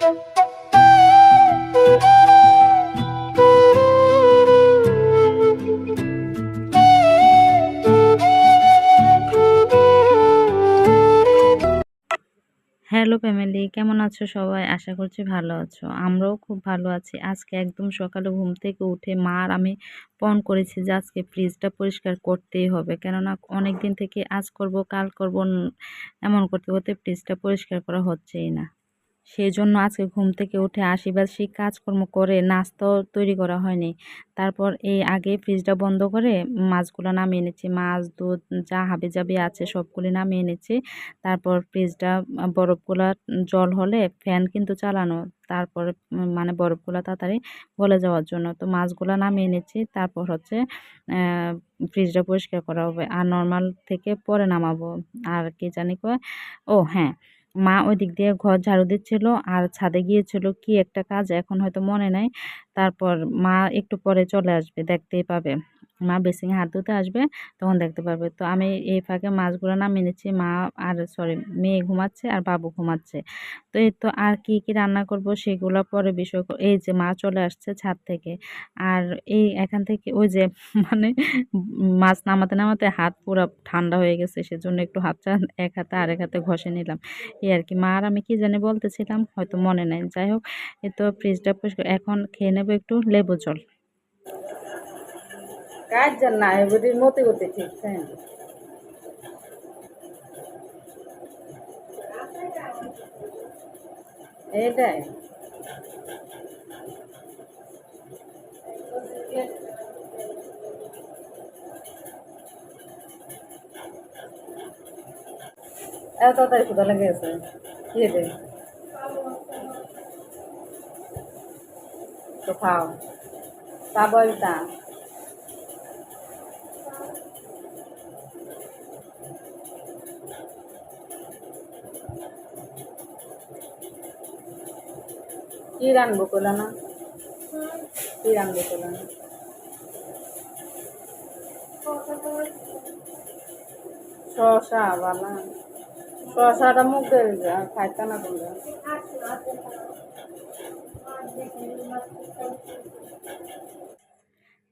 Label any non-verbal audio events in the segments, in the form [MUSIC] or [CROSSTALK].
Hello family, কেমন আছো সবাই? আশা করছি ভালো আছো। আমরাও খুব ভালো আছি। আজকে একদম সকালে ঘুম থেকে উঠে মা আর আমি পণ করেছি যে আজকে ফ্রিজটা পরিষ্কার করতেই হবে। কেননা অনেক দিন থেকে আজ করব, কাল করব এমন করতে করতে ফ্রিজটা পরিষ্কার করা হচ্ছেই না। সেই জন্য আজকে ঘুম থেকে উঠে আশীর্বাদ, সেই কাজকর্ম করে নাস্তাও তৈরি করা হয়নি। তারপর এই আগে ফ্রিজটা বন্ধ করে মাছগুলো নামিয়ে নিচ্ছি। মাছ, দুধ, যা হাবি জাবি আছে সবগুলি নামিয়ে নিচ্ছি। তারপর ফ্রিজটা, বরফগুলা জল হলে ফ্যান কিন্তু চালানো। তারপর মানে বরফগুলা তাড়াতাড়ি গলে যাওয়ার জন্য। তো মাছগুলো নামিয়ে নিচ্ছি। তারপর হচ্ছে ফ্রিজটা পরিষ্কার করা হবে। আর নর্মাল থেকে পরে নামাবো। আর কি জানি কয়, ও হ্যাঁ মা ওই দিক দিয়ে ঘর ঝাড়ু দিচ্ছিল আর ছাদে গিয়েছিল কি একটা কাজ, এখন হয়তো মনে নাই। তারপর মা একটু পরে চলে আসবে, দেখতেই পাবে। মা বেসিংয়ে হাত ধুতে আসবে, তখন দেখতে পারবে। তো আমি এই ফাঁকে মাছগুলো নামিয়ে নিচ্ছি মা আর সরি, মেয়ে ঘুমাচ্ছে আর বাবু ঘুমাচ্ছে। তো এই তো আর কি কি রান্না করব সেগুলো পরে বিষয় এই যে মা চলে আসছে ছাদ থেকে। আর এই এখান থেকে ওই যে [LAUGHS] মানে মাছ নামাতে নামাতে হাত পুরো ঠান্ডা হয়ে গেছে, সেজন্য একটু হাতটা এক হাতে আর এক হাতে ঘষে নিলাম। এই আর কি। মা আর আমি কি জানি বলতেছিলাম, হয়তো মনে নাই। যাই হোক, এই তো ফ্রিজটা এখন খেয়ে নেব একটু লেবু জল। কাজ জান না, এবারে মতে করতে ঠিক হ্যাঁ এটাই। এত তাড়াতাড়ি ক্ষুধা লেগে গেছে। কি রে? তো খাও। তা বলতা কি রানবো কইলা না? কি রানবো কইলা না? শশা বালা। শশাটা মুখ দিয়ে খাইতে না তোমরা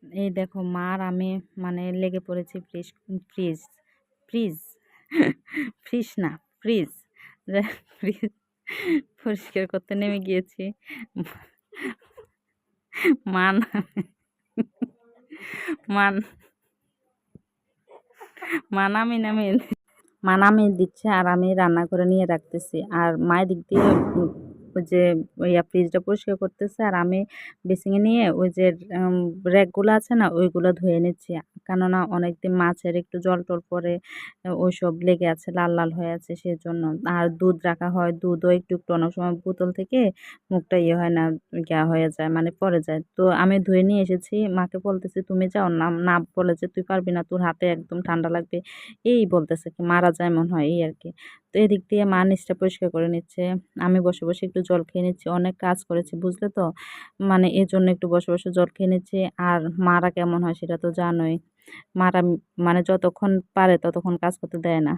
এই দেখো, মার আমি মানে লেগে পড়েছি ফ্রিজ ফ্রিজ ফ্রিজ। [LAUGHS] ফ্রিজ না, ফ্রিজ। [LAUGHS] ফ্রিজ। পরিষ্কার করতে নেমে গিয়েছি। মান মান মানামি নামে মানামি দিচ্ছে আর আমি রান্না করে নিয়ে রাখতেছি। আর মায়ের দিক দিয়ে ওই যে ইয়া ফ্রিজটা পরিষ্কার করতেছে আর আমি বেসিংয়ে নিয়ে ওই যে র্যাকগুলো আছে না, ওইগুলো ধুয়ে নিচ্ছি। কেননা অনেকদিন মাছের একটু জল টল পরে ওইসব লেগে আছে, লাল লাল হয়ে আছে সেই জন্য আর দুধ রাখা হয়, দুধও একটু একটু অনেক সময় বোতল থেকে মুখটা ইয়ে হয় না ইয়া হয়ে যায় মানে পড়ে যায়। তো আমি ধুয়ে নিয়ে এসেছি, মাকে বলতেছি, তুমি যাও না না বলে যে তুই পারবি না, তোর হাতে একদম ঠান্ডা লাগবে। এই বলতেছে কি, মারা যায় মনে হয়, এই আর কি। তো এদিক দিয়ে মা নিচটা পরিষ্কার করে নিচ্ছে। আমি বসে বসে একটু জল খেয়ে নিচ্ছি। অনেক কাজ করেছি, বুঝলে তো? মানে এর জন্য একটু বসে বসে জল খেয়ে নিচ্ছি। আর মারা কেমন হয় সেটা তো জানোই। মারা মানে যতক্ষণ পারে ততক্ষণ কাজ করতে দেয় না।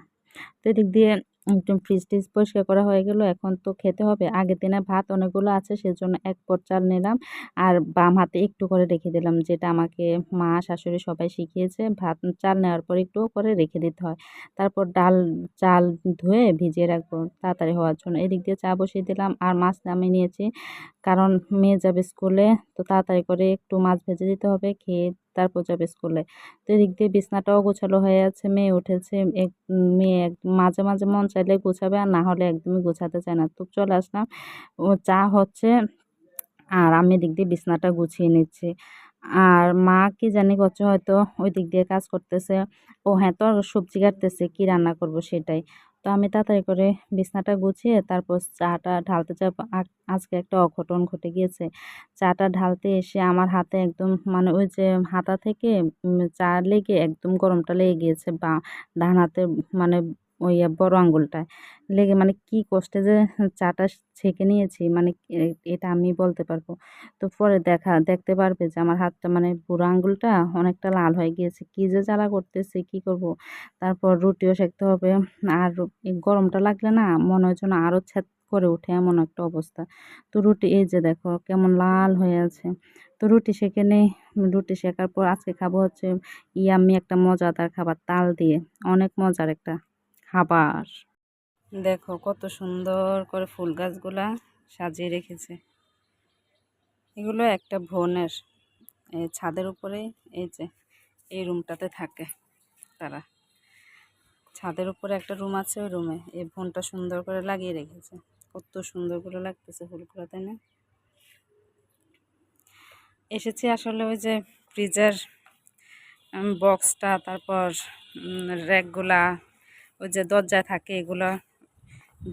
তো এদিক দিয়ে একদম ফ্রিজ টিজ পরিষ্কার করা হয়ে গেল, এখন তো খেতে হবে। আগের দিনে ভাত অনেকগুলো আছে, সেজন্য এক পট চাল নিলাম। আর বাম হাতে একটু করে রেখে দিলাম, যেটা আমাকে মা, শাশুড়ি সবাই শিখিয়েছে। ভাত, চাল নেওয়ার পর একটু করে রেখে দিতে হয়। তারপর ডাল, চাল ধুয়ে ভিজিয়ে রাখব তাড়াতাড়ি হওয়ার জন্য। এদিক দিয়ে চা বসিয়ে দিলাম আর মাছ নামিয়ে নিয়েছি। কারণ মেয়ে যাবে স্কুলে, তো তাড়াতাড়ি করে একটু মাছ ভেজে দিতে হবে, খেয়ে তারপর যাবে স্কুলে তো এদিক দিয়ে বিছনাটাও গোছালো হয়ে আছে, মেয়ে উঠেছে। এক, মেয়ে এক- মাঝে মাঝে মন চাইলে গোছাবে আর না হলে একদমই গোছাতে চায় না। তো চলে আসলাম। ও চা হচ্ছে আর আমি এদিক দিয়ে বিছনাটা গুছিয়ে নিচ্ছি। আর মা কি জানি করছে হয়তো ওই দিক দিয়ে কাজ করতেছে। ও হ্যাঁ তো সবজি কাটতেছে, কি রান্না করব সেটাই। তো আমি তাড়াতাড়ি করে বিছনাটা গুছিয়ে তারপর চাটা ঢালতে যাব। আজকে একটা অঘটন ঘটে গিয়েছে। চাটা ঢালতে এসে আমার হাতে একদম মানে ওই যে হাতা থেকে চা লেগে একদম গরমটা লেগে গিয়েছে বা ডান হাতে মানে ওই বড় আঙ্গুলটায়। লেগে মানে কি কষ্টে যে চাটা ছেঁকে নিয়েছি মানে এটা আমি বলতে পারব। তো পরে দেখা, দেখতে পারবে যে আমার হাতটা মানে বুড়ো আঙ্গুলটা অনেকটা লাল হয়ে গিয়েছে। কি যে জ্বালা করতেছে, কি করব? তারপর রুটিও সেঁকতে হবে। আর গরমটা লাগলে না মনে হয় যেন আরও করে ওঠে এমন একটা অবস্থা। তো রুটি, এই যে দেখো কেমন লাল হয়ে আছে। তো রুটি সেঁকে নেই। রুটি শেখার পর আজকে খাব হচ্ছে ইয়াম্মি একটা মজাদার খাবার, তাল দিয়ে। অনেক মজার একটা। খাবার। দেখো কত সুন্দর করে ফুল গাছগুলা সাজিয়ে রেখেছে। এগুলো একটা বোনের এই ছাদের উপরে এই যে এই রুমটাতে থাকে তারা। ছাদের উপরে একটা রুম আছে ওই রুমে। এই বোনটা সুন্দর করে লাগিয়ে রেখেছে। কত সুন্দর করে লাগতেছে ফুলগুলো, তাই না? এসেছি আসলে ওই যে ফ্রিজের বক্সটা তারপর র্যাকগুলা ওই যে দরজায় থাকে এগুলো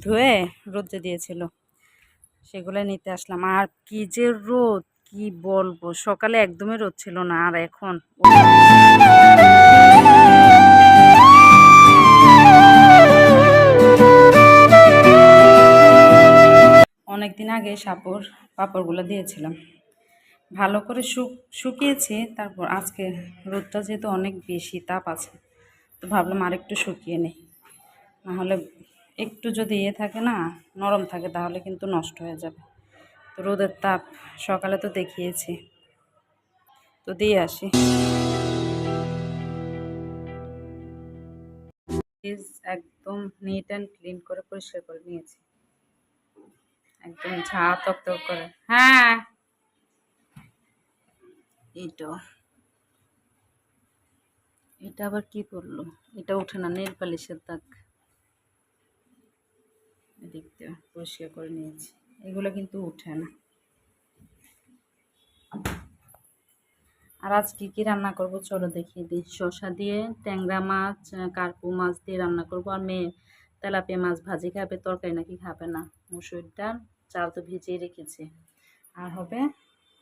ধুয়ে রোদে দিয়েছিল, সেগুলো নিতে আসলাম। আর কি যে রোদ, কি বলব? সকালে একদমই রোদ ছিল না, আর এখন অনেকদিন আগে সাপড় পাপড়গুলো দিয়েছিলাম। ভালো করে শুক, শুকিয়েছি, তারপর আজকে রোদটা যেহেতু অনেক বেশি তাপ আছে, তো ভাবলাম আরেকটু শুকিয়ে নেই। নাহলে একটু যদি ইয়ে থাকে না, নরম থাকে, তাহলে কিন্তু নষ্ট হয়ে যাবে। তো রোদের তাপ সকালে তো দেখিয়েছি। তো দিয়ে আসি। একদম নিট অ্যান্ড ক্লিন করে পরিষ্কার করে নিয়েছি। একদম ঝা তক তক করে। হ্যাঁ। এই তো এটা আবার কি করল এটা ওঠে না, নেল পালিশের দাগ। দেখতে পরিষ্কার করে নিয়েছি। এগুলো কিন্তু উঠে না। আর আজ কী কী রান্না করব চলো দেখিয়ে দিই। শসা দিয়ে ট্যাংরা মাছ, কার্পু মাছ দিয়ে রান্না করব। আর মেয়ে তেলাপিয়া মাছ ভাজি খাবে, তরকারি নাকি খাবে না। মুসুর ডাল, চাল তো ভিজিয়ে রেখেছি। আর হবে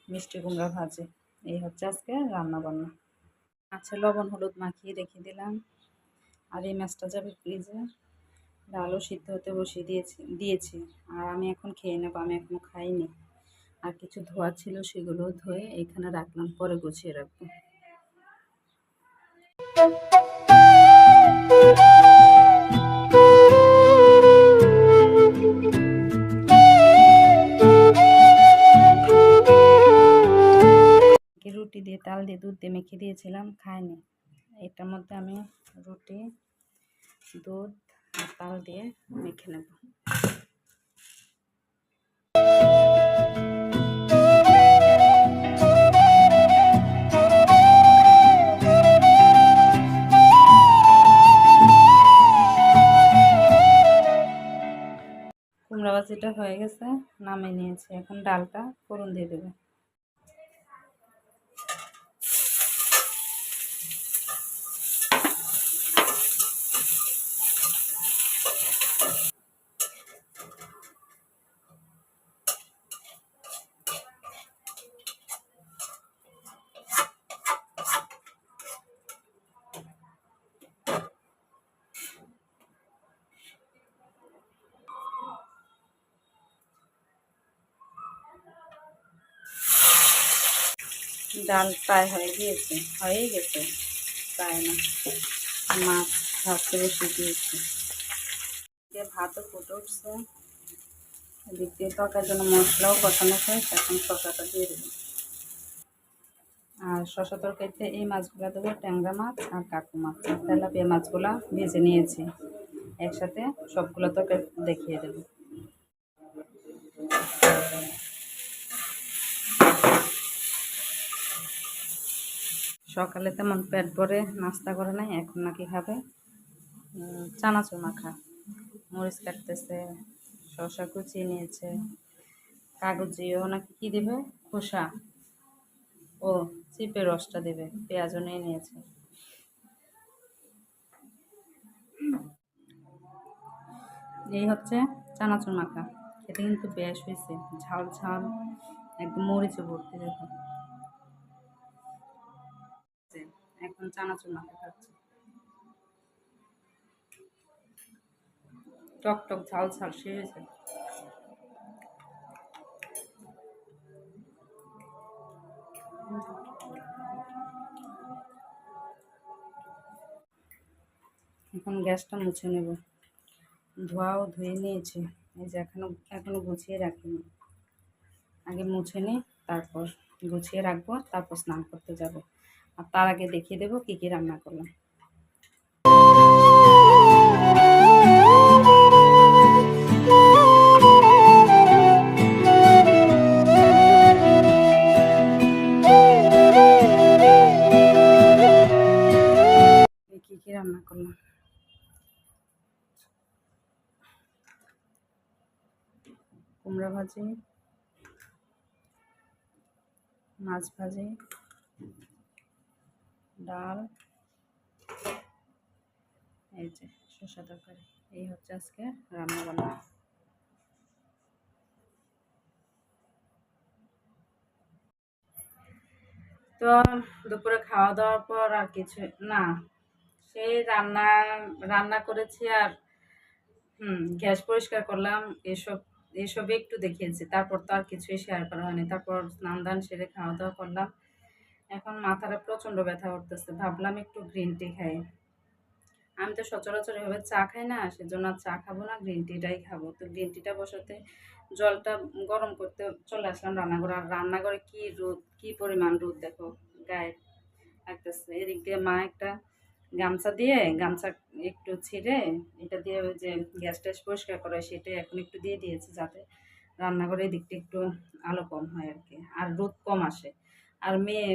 মিষ্টি কুমড়া ভাজি। এই হচ্ছে আজকে রান্না বান্না। আচ্ছা লবণ হলুদ মাখিয়ে রেখে দিলাম। আর এই মাছটা যাবে ফ্রিজে। ডালও সিদ্ধ হতে বসিয়ে দিয়েছি দিয়েছি। আর আমি এখন খেয়ে নেব, আমি এখনও খাইনি। আর কিছু ধোয়া ছিল সেগুলো ধুয়ে এখানে রাখলাম, পরে গুছিয়ে রাখব। রুটি দিয়ে, তাল দিয়ে, দুধ দিয়ে মেখে দিয়েছিলাম, খাইনি। এটার মধ্যে আমি রুটি, দুধ আর তাল দিয়ে মেখে নেব। কুমড়া ভাজিটা হয়ে গেছে, নামিয়ে নিয়েছি। এখন ডালটা ফোড়ন দিয়ে দেবে। ডাল প্রায় হয়ে গিয়েছে, হয়েই গেছে, প্রায় না। মাছ বসে দিয়েছি। দিয়ে ভাতও ফুটে উঠছে। এদিক দিয়ে তরকার জন্য মশলাও কষানো শেষ, এখন শশাটা দিয়ে দেবো। আর শশা তরকারিতে এই মাছগুলো দেবো ট্যাংরা মাছ আর কাকু মাছ। তেলাপিয়া মাছগুলো ভেজে নিয়েছি। একসাথে সবগুলো তরকারি দেখিয়ে দেবো। সকালে তেমন পেট ভরে নাস্তা করে নাই, এখন নাকি খাবে। চানাচুর মাখা। মরিচ কাটতেছে শশা কুচিয়ে নিয়েছে, কাগজিও নাকি কী দেবে? খোসা। ও চিপের রসটা দেবে, পেঁয়াজও নিয়ে নিয়েছে। এই হচ্ছে চানাচুর মাখা। খেতে কিন্তু বেশ হয়েছে, ঝাল ঝাল, একদম মরিচে ভর্তি দেখো। এখন চানাচুর মাখা টক টক ঝাল ঝাল হয়েছে। এখন গ্যাসটা মুছে নেব। ধোয়াও ধুয়ে নিয়েছে। এই যে এখনও এখনও গুছিয়ে রাখিনি। আগে মুছে নিই তারপর গুছিয়ে রাখব, তারপর স্নান করতে যাব। আর তার আগে দেখিয়ে দেবো কী কী রান্না করলাম। রান্না করলাম? কুমড়া ভাজি, মাছ ভাজি ডাল, এই যে শসা তরকারি, এই হচ্ছে আজকে রান্না বান্না। তো দুপুরে খাওয়া দাওয়ার পর আর কিছু, না, সেই রান্না রান্না করেছি আর, হুম, গ্যাস পরিষ্কার করলাম, এসব এসব একটু দেখিয়েছি, তারপর তো আর কিছুই শেয়ার করা হয়নি, তারপর স্নান দান সেরে খাওয়া দাওয়া করলাম। এখন মাথাটা প্রচণ্ড ব্যথা করতেছে। ভাবলাম একটু গ্রিন টি খাই। আমি তো সচরাচর এভাবে চা খাই না, সেজন্য চা খাব না গ্রিন টিটাই খাব। তো গ্রিন টিটা বসাতে জলটা গরম করতে চলে আসলাম রান্নাঘরে। আর রান্নাঘরে কি রোদ, কি পরিমাণ রোদ দেখো, গায়ে লাগতেছে। এদিক দিয়ে মা একটা গামছা দিয়ে, গামছা একটু ছিঁড়ে, এটা দিয়ে ওই যে গ্যাস ট্যাস পরিষ্কার করে সেটা এখন একটু দিয়ে দিয়েছে যাতে রান্নাঘরে দিকটা একটু আলো কম হয় আর কি। আর রোদ কম আসে। আর মেয়ে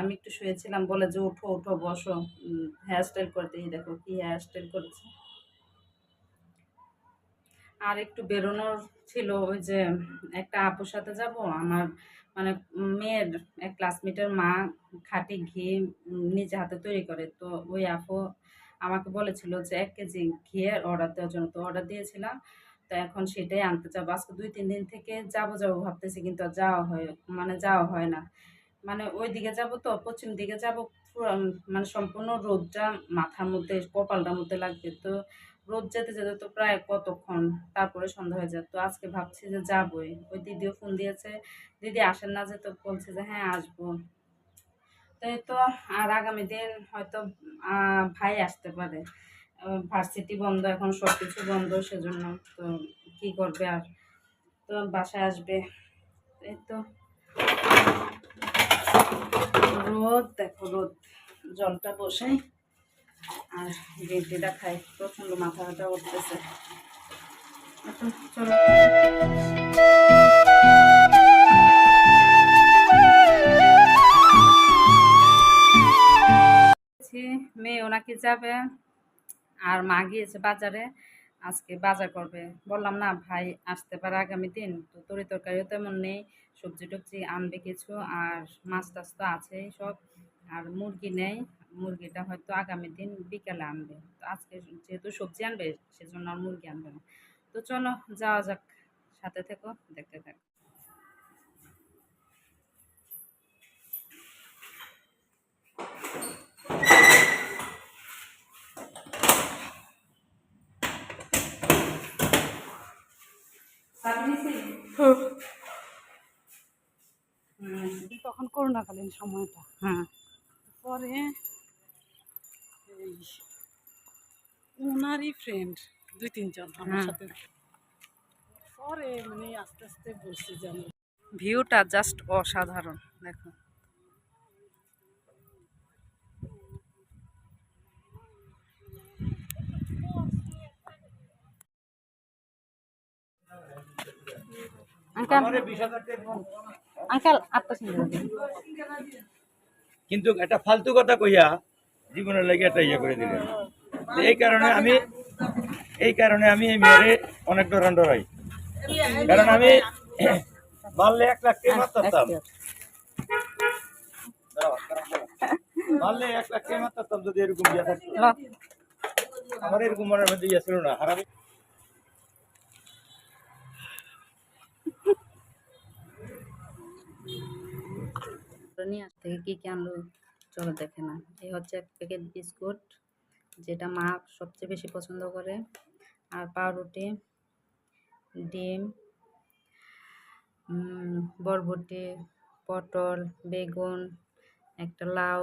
আমি একটু শুয়েছিলাম, বলে যে উঠো উঠো বসো। হেয়ার স্টাইল করতে, এই দেখো কি হেয়ার স্টাইল করেছে। আর একটু বেরোনোর ছিল ওই যে একটা আপুর সাথে যাব, আমার মানে মেয়ের এক ক্লাসমেটের মা খাঁটি ঘি নিজে হাতে তৈরি করে। তো ওই আপু আমাকে বলেছিল যে এক কেজি ঘিয়ের অর্ডার দেওয়ার জন্য তো অর্ডার দিয়েছিলাম। তো এখন সেটাই আনতে যাব। আজকে দুই, তিন দিন থেকে যাব যাব ভাবতেছি, কিন্তু যাওয়া হয় মানে যাওয়া হয় না। মানে ওই দিকে যাব তো, পশ্চিম দিকে যাব মানে সম্পূর্ণ রোদটা মাথার মধ্যে, কপালটার মধ্যে লাগবে। তো রোদ যেতে যেতে তো প্রায় কতক্ষণ? তারপরে সন্ধ্যা হয়ে যায়। তো আজকে ভাবছি যে যাবই। ওই দিদিও ফোন দিয়েছে। দিদি আসেন না যে, তো বলছে যে হ্যাঁ আসব। তো এই তো, আর আগামী দিন হয়তো ভাই আসতে পারে। ভার্সিটি বন্ধ, এখন সব কিছু বন্ধ, সেজন্য তো কি করবে আর? তো বাসায় আসবে। এই তো। রোদ, দেখো রোদ। জলটা বসাই আর গ্রিনটিটা খাই। প্রচণ্ড মাথা ব্যথা উঠতেছে মেয়ে ওনাকে যাবে। আর মা গিয়েছে বাজারে। আজকে বাজার করবে। বললাম, না ভাই, আসতে পারে আগামী দিন। তো তরি তরকারিও তেমন নেই। সবজি টবজি আনবে কিছু, আর মাছ টাছ তো আছেই সব। আর মুরগি নেই। মুরগিটা হয়তো আগামী দিন বিকেলে আনবে। তো আজকে যেহেতু সবজি আনবে, সেজন্য আর মুরগি আনবে না। তো চলো, যাওয়া যাক। সাথে থেকো, দেখতে থাকো। তখন করোনাকালীন সময়টা। হ্যাঁ। পরে এই ওনারই ফ্রেন্ড দুই তিনজন আমার হ্যাঁ। সাথে। পরে মানে আস্তে আস্তে বলছে যে ভিউটা জাস্ট অসাধারণ দেখো। আঙ্কাল কিন্তু একটা ফালতু কথা কইয়া জীবনের লাগে একটা ইয়ে করে দিলেন। এই কারণে আমি এই কারণে আমি এই মেয়েরে অনেক ডরান ডরাই। কারণ আমি মারলে এক লাখ টাকা মারতাম। মারলে এক লাখ টাকা মারতাম যদি এরকম ইয়ে থাকতো। আমার এরকম মনের মধ্যে ইয়ে ছিল না হারামি। নিয়ে আস থেকে কী কী আনলো চলো দেখে না এই হচ্ছে এক প্যাকেট বিস্কুট, যেটা মা সবচেয়ে বেশি পছন্দ করে। আর পাউরুটি, ডিম বরবটি, পটল, বেগুন, একটা লাউ,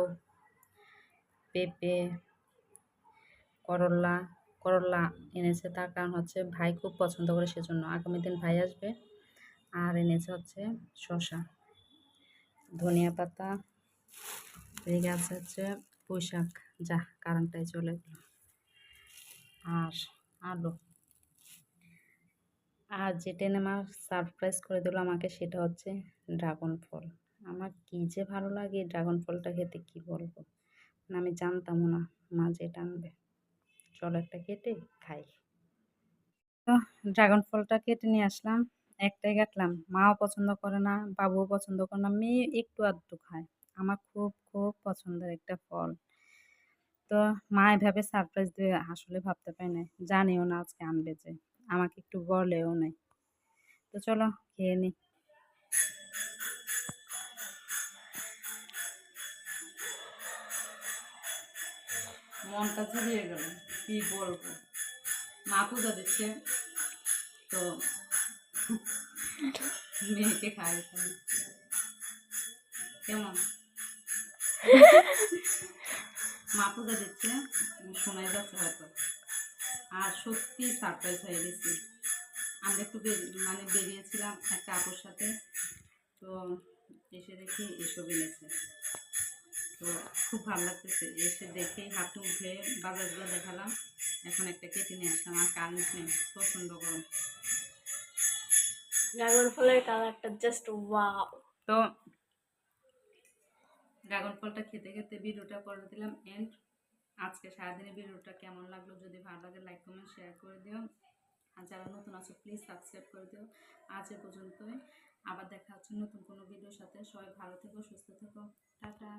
পেঁপে, করলা করলা এনেছে। তার কারণ হচ্ছে ভাই খুব পছন্দ করে সেজন্য। আগামী দিন ভাই আসবে। আর এনেছে হচ্ছে শসা। ধনিয়া পাতা এদিকে আছে হচ্ছে পুঁইশাক, যা কারেন্টটাই চলে গেল। আর আলু। আর যেটা আমার সারপ্রাইজ করে দিল আমাকে, সেটা হচ্ছে ড্রাগন ফল। আমার কী যে ভালো লাগে ড্রাগন ফলটা খেতে, কি বলব? মানে আমি জানতামও না মা যেটা আনবে। চলো একটা কেটে খাই। তো ড্রাগন ফলটা কেটে নিয়ে আসলাম। একটাই কাটলাম। মাও পছন্দ করে না, বাবুও পছন্দ করে না, মেয়ে একটু আধটু খায়। আমার খুব খুব পছন্দের একটা ফল। তো মা এভাবে সারপ্রাইজ দিয়ে আসলে ভাবতে পারি না জানিও না আজকে আনবে যে, আমাকে একটু বলেও নাই। তো চলো খেয়ে নি। মনটা জুড়িয়ে গেল, কি বলব? মা পূজা দিচ্ছে, তো মেয়েকে খাই কেমন? মা পূজা দিচ্ছে শোনাই যাচ্ছে হয়তো। আর সত্যি সারপ্রাইজ হয়ে গেছি। আমরা একটু মানে বেরিয়েছিলাম একটা আপুর সাথে। তো এসে দেখি এসব এনেছে। তো খুব ভালো লাগতেছে। এসে দেখেই হাঁটু উঠে বাজারগুলো দেখালাম। এখন একটা কেটে নিয়ে আসলাম, আর কারেন্ট নেই, প্রচণ্ড গরম। ড্রাগন ফলের কালারটা জাস্ট ওয়াও তো ড্রাগন ফলটা খেতে খেতে ভিডিওটা করে দিলাম এন্ড আজকে সারাদিনের ভিডিওটা কেমন লাগল যদি ভালো লাগে লাইক কমেন্ট শেয়ার করে দিও। আর যারা নতুন আছো প্লিজ সাবস্ক্রাইব করে দিও। আজ এ পর্যন্তই। আবার দেখা হচ্ছে নতুন কোনো ভিডিওর সাথে। সবাই ভালো থেকো, সুস্থ থেকো। টাটা।